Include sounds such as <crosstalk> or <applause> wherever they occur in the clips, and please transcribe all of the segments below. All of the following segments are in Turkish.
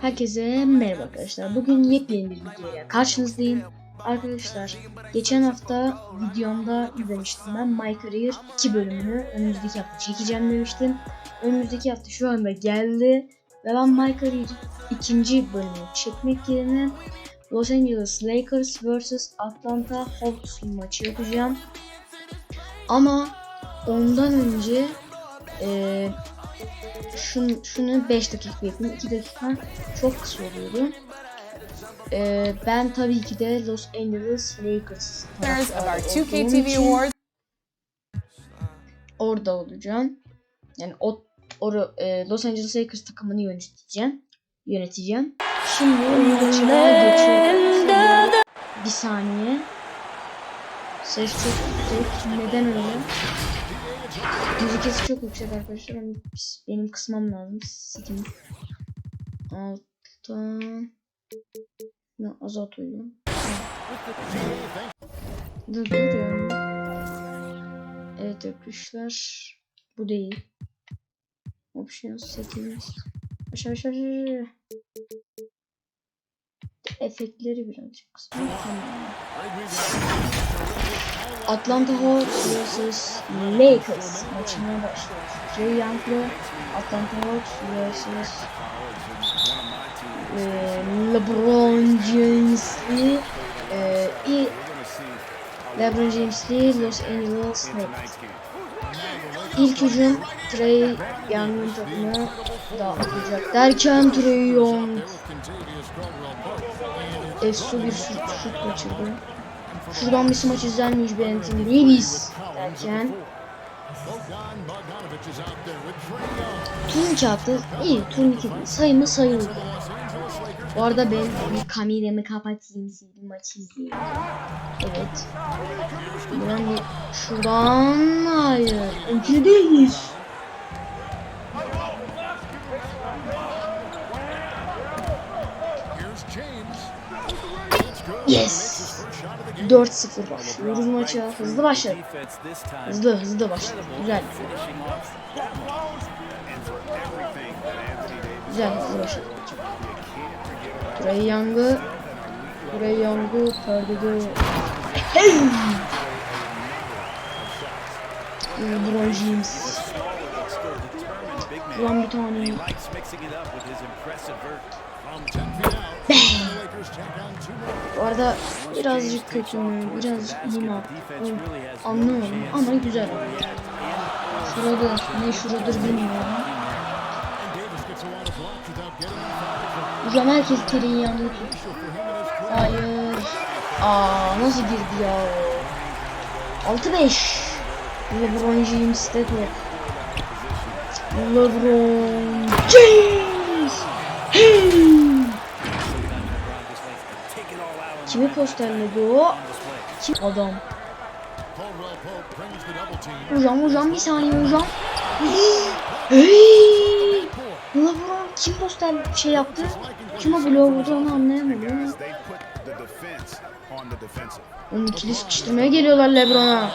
Herkese merhaba arkadaşlar. Bugün yepyeni bir videoya karşınızdayım. Arkadaşlar geçen hafta videomda izlemiştim ben My Career 2 bölümünü önümüzdeki hafta çekeceğim demiştim. Önümüzdeki hafta şu anda geldi ve ben My Career 2. bölümünü çekmek yerine Los Angeles Lakers vs Atlanta Hawks maçı yapacağım. Ama ondan önce eee şunu, şunu 5 dakika yapayım. 2 dakika çok kısa oluyordu. Ee, ben tabii ki de Los Angeles Lakers taraftarı 2K olduğum TV için Awards. orada olacağım. Yani o, oru, e, Los Angeles Lakers takımını yöneteceğim. Yöneteceğim. Şimdi maçına geçiyoruz. Bir saniye. Ses çok yüksek. Neden öyle? Sesi çok yüksek arkadaşlar. Benim kısmam lazım. Sikim. Alttan. Ne azalt uyuyor. Dur dur ya. Evet arkadaşlar. Bu değil. Options settings. Aşağı aşağı aşağı. Efektleri birazcık kısmı. Tamam. Atlanta Hawks vs Lakers maçına başlıyoruz. Trey Young'la Atlanta Hawks vs e, LeBron James'li e, i- LeBron James'li Los Angeles Lakers. İlk hücum Trey Young'ın takımı da atacak derken Trey Young efsu bir şut, şut kaçırdı. Şuradan bir smaç izlenmiş Benton Davis derken Turnike attı. İyi turnike sayımı sayılır. Bu arada ben bir kameramı kapatayım siz bir maçı izleyin. Evet. Buradan bir şuradan hayır. Önkü değil. Yes. 4-0 başlıyoruz maça. Hızlı başladık. Hızlı hızlı başladık. Güzel. Güzel hızlı başladık. Trey Young'ı Trey Young'u perdede Hey! LeBron James. Ulan bir tane. Bu arada birazcık kötü mü, birazcık iyi mi Anlıyorum ama güzel. Şurada, ne şuradır bilmiyorum. Hocam herkes terin yanında tut. Hayır. Aa nasıl girdi ya? 6-5. LeBron James de top. LeBron James. Hey! Kimi posterledi o? Kim adam? Hocam hocam bir saniye hocam. Hey! LeBron kim poster şey yaptı? Kime bloğu vurdu onu anlayamadım. Onun ikili sıkıştırmaya geliyorlar LeBron'a.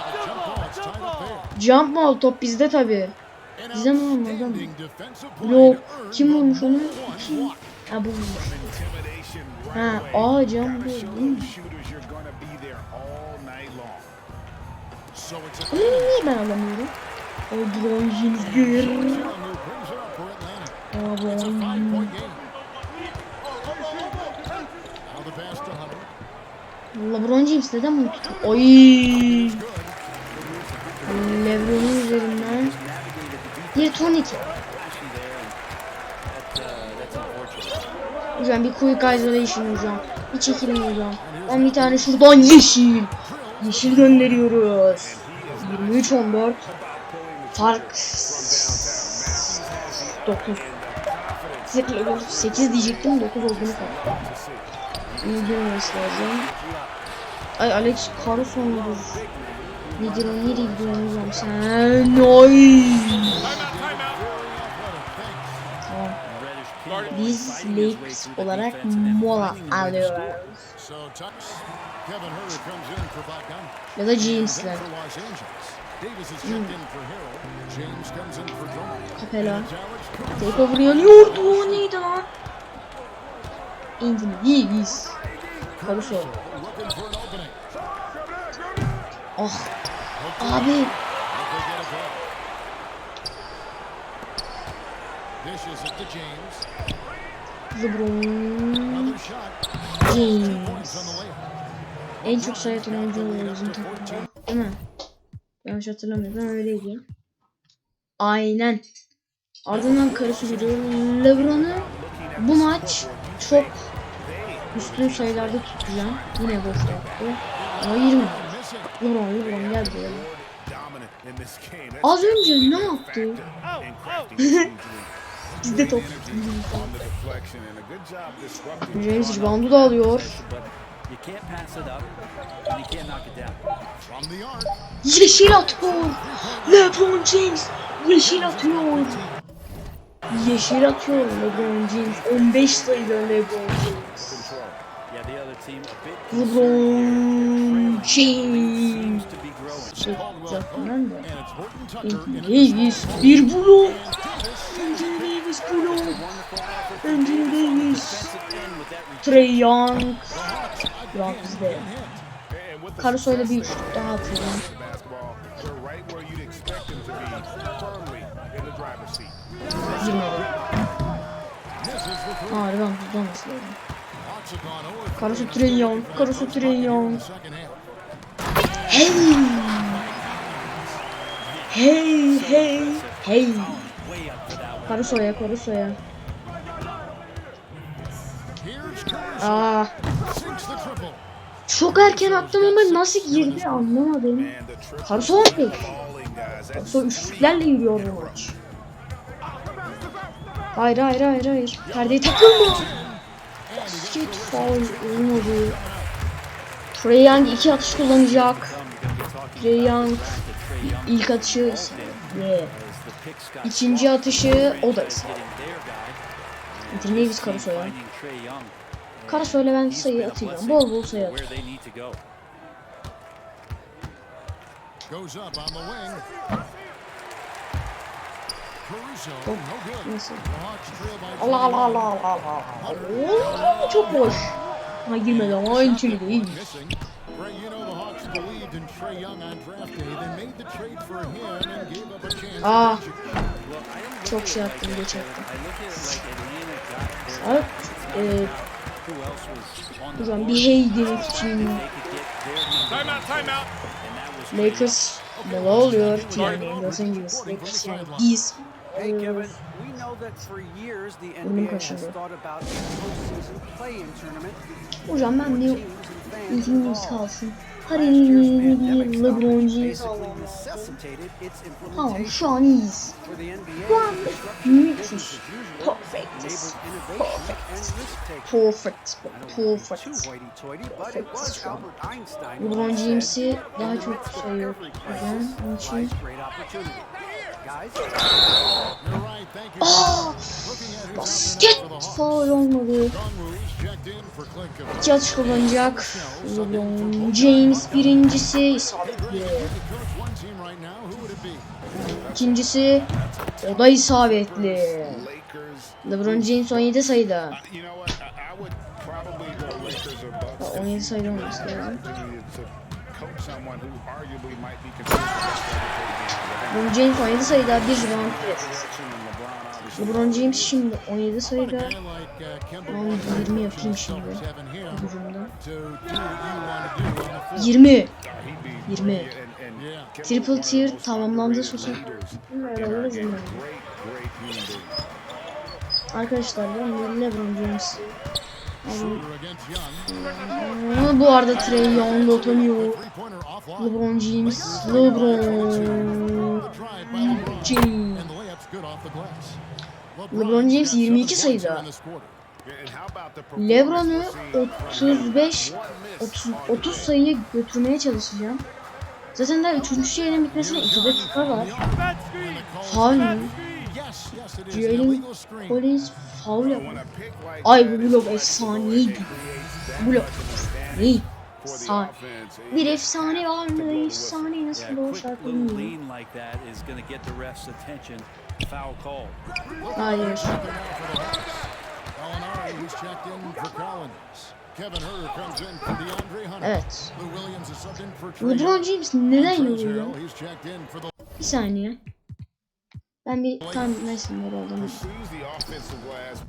Jump ball top bizde tabi. Bizde mi olmadı mı? Yok. Kim vurmuş onu? Kim? Ha bu vurmuş. Ha aa jump ball değil mi? Onu niye ben alamıyorum? O Bron LeBron James neden bunu tutuyor? Oy! LeBron'un üzerinden bir turnike. Hocam bir quick isolation hocam. Bir çekilin hocam. Ben bir tane şuradan yeşil. Yeşil gönderiyoruz. 23-14. Fark 9. 8 diyecektim 9 olduğunu fark. İyi girmesi lazım. Ay Alex Caruso mudur? Nedir o nereye gidiyorsun hocam sen? Oy! Tamam. Biz Lakers olarak mola alıyoruz. Ya da James'ler. Hmm. Capella. Takeover yanıyordu. O neydi lan? Anthony Davis. Caruso. Opening. Ah. Abi. Dishes it to James. LeBron James. En çok sayı atan oyuncu oluyor bizim takımda. Değil mi? Yanlış hatırlamıyorsam öyleydi. Aynen. Ardından karısı giriyor. Lebron'u bu maç çok üstün sayılarda tutacağım. Yine boş yaptı. Ama 20. Missing. Lebron, Lebron gel Az önce ne yaptı? <laughs> Bizde top. James reboundu da alıyor. Yeşil atıyor. LeBron James yeşil atıyor. Yeşil atıyor LeBron James. 15 sayıda LeBron James. LeBron James. seems to be growing. Şey zaten de. Davis bir blok. Anthony Davis blok. Anthony Davis. Trey Young. Yok bizde. Caruso'yla bir üçlük daha atıyorum. Girmedi. Hawks have gone over Caruso Trey Young. Caruso Trey Young. Hey. Hey hey hey. Here's Caruso. Aa triple. çok erken attım ama nasıl girdi anlamadım. And the triple Caruso 15. balling guys. That's Caruso üçlüklerle yürüyor bu maç. Hayır hayır hayır hayır. Perdeyi takılma. Basket foul olmadı. Trey Young iki atış kullanacak. Trey Young ilk atışı got ikinci atışı o da ise. Davis Caruso'ya. Caruso'yla ben sayı atacağım. Bol bol sayı atacağım. Allah Allah Allah Allah Allah. Oo, çok boş. Ha girmedi ama Anthony değil. İn Trey Young on draft day. They made the trade for him and gave up a chance. Ah. I am Çok şey yaptım geç yaptım. I look at it like Atlanta got their Evet. E, board. bir için and that was Lakers mola oluyor. Yani Los Angeles Lakers yani biz. Hey Kevin, we know that for years the NBA has thought about a postseason play-in tournament. Hocam ben Davis involved. kalsın. Last Hadi year's pandemic LeBron stoppage James basically alalım. necessitated its Tamam şu an iyiyiz. Şu an müthiş. usual Perfect. Perfect. Perfect. who LeBron James'i daha "In the çok Hocam crisis onun için. Lies great opportunity." Guys, You're right. Thank you. Aa! Looking at who's Basket out there now for the Hawks. foul olmadı. İki atış kullanacak. LeBron James birincisi isabetli. İkincisi o da isabetli. LeBron James 17 sayıda. You know what? I, I would probably go Lakers or Bucks. Ha, 17 sayıda olması lazım. LeBron James 17 sayıda bir rebound and LeBron James şimdi 17 sayıda. Ben Walker, 20 yapayım şimdi. floor. 20. He'd be 20. and, and Yeah. Kemba Triple tier tamamlandı sosyal. Arkadaşlar ben LeBron James'i bu arada Trey Young line. LeBron James, LeBron. James. LeBron James got 22 seven points sayıda. LeBron'u we're seeing from him? 35 30 30 sayıya götürmeye çalışacağım. Zaten daha 3. şeyin bitmesine 2 dakika var. Faul screen. Collins faul like Ay bu blok efsaneydi. Bu blok efsaneydi. Efsane. Bir efsane var mı? Efsane nasıl o şarkı bilmiyorum. Hayır. Evet. LeBron. James neden the Bir saniye. Ben bir tam offensive glass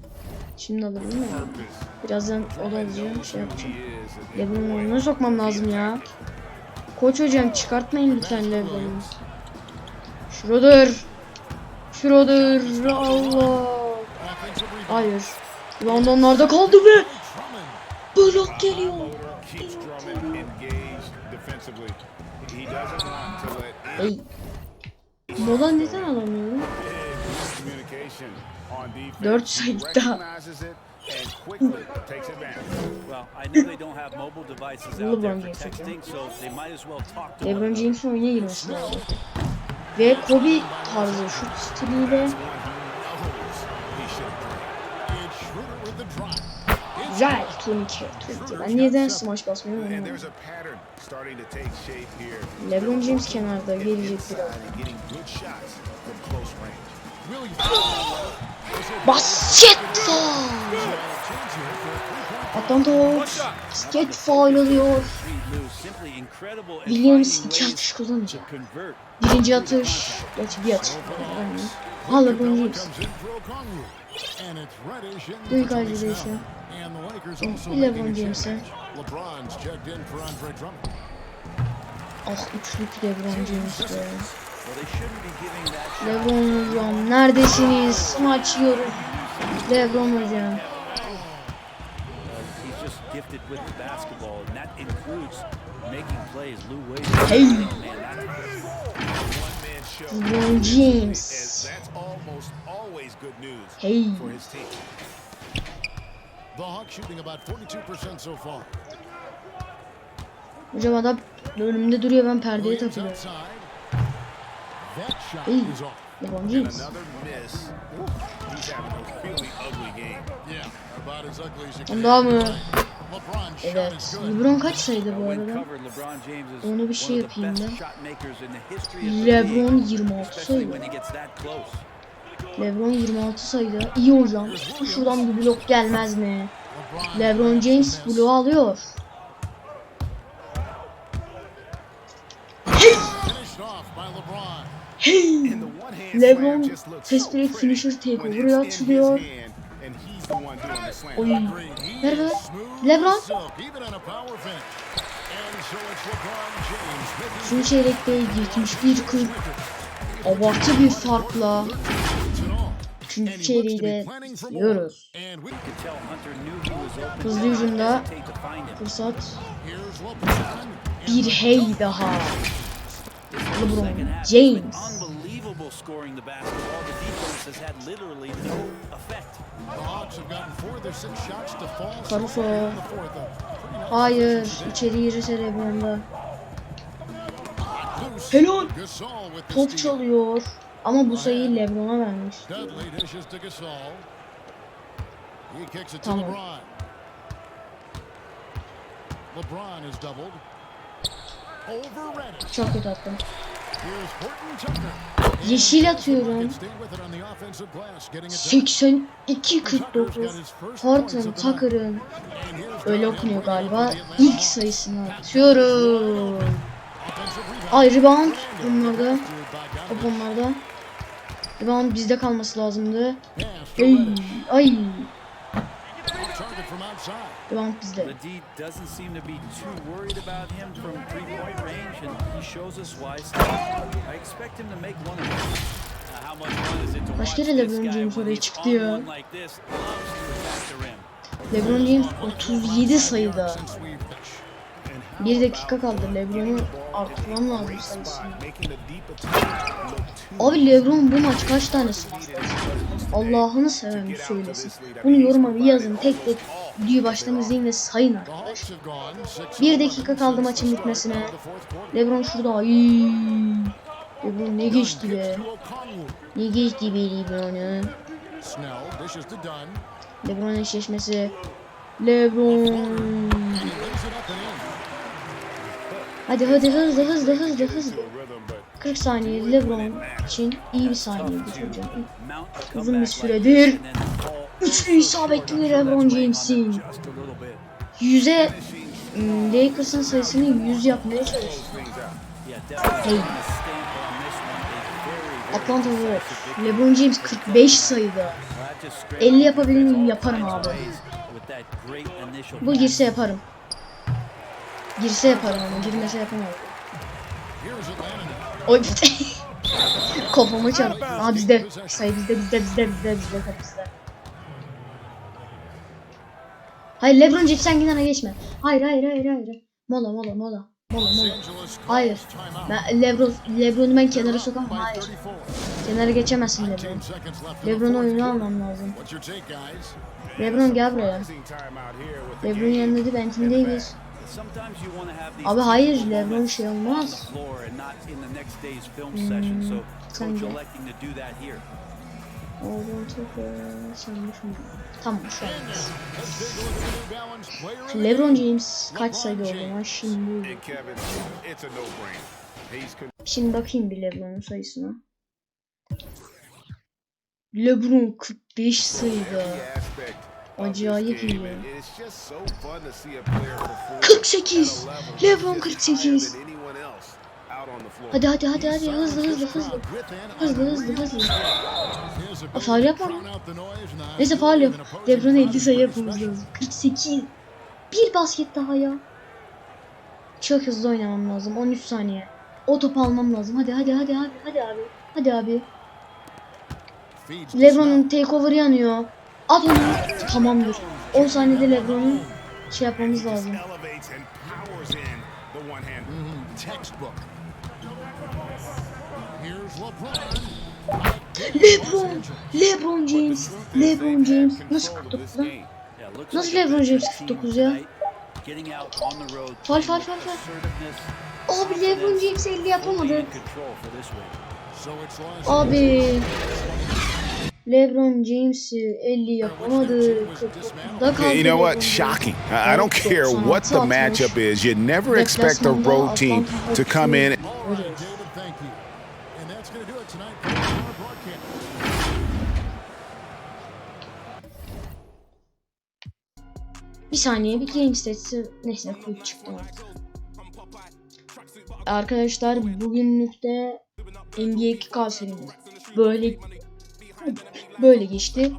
Şimdi alırım değil mi? Birazdan oda alacağım şey yapacağım. Lebron'u oyuna sokmam lazım ya. Koç hocam çıkartmayın lütfen Lebron'u. Schroeder. Schroeder. Allah. Hayır. Londonlarda kaldı ve blok geliyor. Hey. Mola neden alamıyorum? communication on defense. Dört He sayıda. recognizes it and quickly takes advantage. Well, I know they don't have mobile devices out there LeBron James LeBron. James'in oyuna girmesi lazım. Ve Kobe tarzı şut stiliyle güzel turnike. turnike. Ben neden smash basmıyorum LeBron James kenarda gelecek biraz. and getting good shots from close range. Williams. Basket foul. Atlanta Hawks basket incredible at Williams iki atış kullanacak. Birinci atış. Gerçi bir atış. Ha LeBron James. Büyük also LeBron James'e. Change. LeBron's checked in for Andre Drummond. Ah üçlük LeBron James shot. LeBron hocam neredesiniz? Maç yiyoruz. LeBron hocam. He's just gifted with the basketball, and that includes making plays. Lou Williams. Hey. LeBron James. that's almost always good news Hey. The Hawks shooting about 42% so far. Hocam adam önümde duruyor ben perdeye takılıyorum. outside. That shot Hey. is off. LeBron And James. another miss. He's having a really ugly game. Yeah, about as ugly as you Ondan can. daha mı? Evet. LeBron kaç saydı bu arada? Onu bir şey yapayım the LeBron league, 26 especially LeBron 26 saydı. İyi hocam. Şuradan bir blok gelmez mi? LeBron James bloğu alıyor. Off by LeBron. Tespit pretty finisher the slam. Oy. Ver ver. LeBron. as silk, even on a power finish. And so it's LeBron James with his Üçüncü çeyrekte 71-40 abartı bir farkla to be de open. Hızlı hücumda fırsat bir hey daha. LeBron James. been unbelievable scoring the basketball. The defense has had literally no effect. The Hawks have gotten four of their six shots to fall so Caruso. Hayır içeri girse Lebron'da. Helal. Top çalıyor. Ama bu sayıyı Lebron'a vermiş. Tamam. LeBron. LeBron is doubled. Over Reddish. Çok kötü attım. Yeşil atıyorum. Can stay with it on the offensive glass, getting it done. 82-49. Horton Tucker'ın öyle okunuyor galiba. İlk sayısını atıyorum. Ay rebound bunlarda. Top onlarda. Rebound bizde kalması lazımdı. Ay ay. Rebound bizde. İt to Kaç kere LeBron James oraya çıktı ya? LeBron James 37 sayıda. Bir dakika kaldı. LeBron'u arttırmam lazım sayısını. Abi LeBron bu maç kaç tane smash Allah'ını seven söylesin. Bunu yoruma bir yazın. Tek tek videoyu baştan izleyin ve sayın The arkadaş. Hawks have gone six Bir dakika 11 kaldı maçın bitmesine. Lebron şurada. Ay. Lebron ne geçti be. Ne geçti be Lebron'u. Lebron eşleşmesi. Lebron. Hadi hadi hızlı hızlı hızlı hızlı. rhythm, but 40 saniye Lebron için iyi bir saniyeydi. Mount Uzun bir süredir Üçlü isabetli LeBron James'in. Yüze hmm, Lakers'ın sayısını 100 yapmaya definitely Hey. Atlanta victory. LeBron James 45 sayıda. Well, that just straight 50 up yapabilir miyim? Yaparım abi. Bu girse yaparım. Girse yaparım ama girmese yapamam. Here's <laughs> Atlanta. Oy. Kafama çarptı. Aa bizde. Sayı bizde bizde bizde bizde bizde top bizde. Hayır Lebron James sen gidene geçme. Hayır hayır hayır hayır. Mola mola mola. Mola mola. Hayır. Ben Lebron Lebron'u ben kenara sokamam. Hayır. 34. Kenara geçemezsin 19 Lebron. oyuna quarter. almam lazım. Lebron gel buraya. Lebron yanında değil ben in Abi hayır Lebron şey olmaz. So sen de. electing to do that here. Oradan çok sanmış mı? Tamam şu an. Lebron. James kaç sayıda oldu lan şimdi? Şimdi bakayım bir Lebron'un sayısına. Lebron 45 sayıda. Acayip iyi. game, and it's just so fun to see a player perform 48. at a level Lebron just 48. higher than anyone else out on the floor. Hadi hadi hadi hadi hızlı hızlı hızlı. Hızlı hızlı hızlı. Aa, faul yapma lan. Neyse faul yap. Lebron'a 50 sayı yapmamız lazım. 48. Bir basket daha ya. Çok hızlı oynamam lazım. 13 saniye. O topu almam lazım. Hadi hadi hadi hadi hadi abi. Hadi abi. Lebron'un takeover'ı yanıyor. At. Tamamdır. 10 saniyede Lebron'un şey yapmamız lazım. LeBron. Lebron. James. Lebron James. Nasıl 49 lan? Nasıl LeBron James big team 49 ya? with faul, faul. assertiveness, Abi Lebron James 50 yapamadı. in LeBron James'i 50 yapamadı. 49'da kaldı. You know what? Shocking. I don't care what the 96, matchup is. You never expect a road team to come in All right, David, thank you. And that's going to do it tonight for our broadcast. Bir saniye bir game statsi neyse full çıktı artık. Arkadaşlar bugünlük de NBA 2K serimiz böyle <laughs> böyle geçti.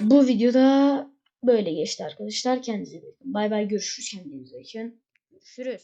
Bu videoda böyle geçti arkadaşlar. Kendinize iyi bakın. Bay bay görüşürüz kendinize iyi bakın. Görüşürüz.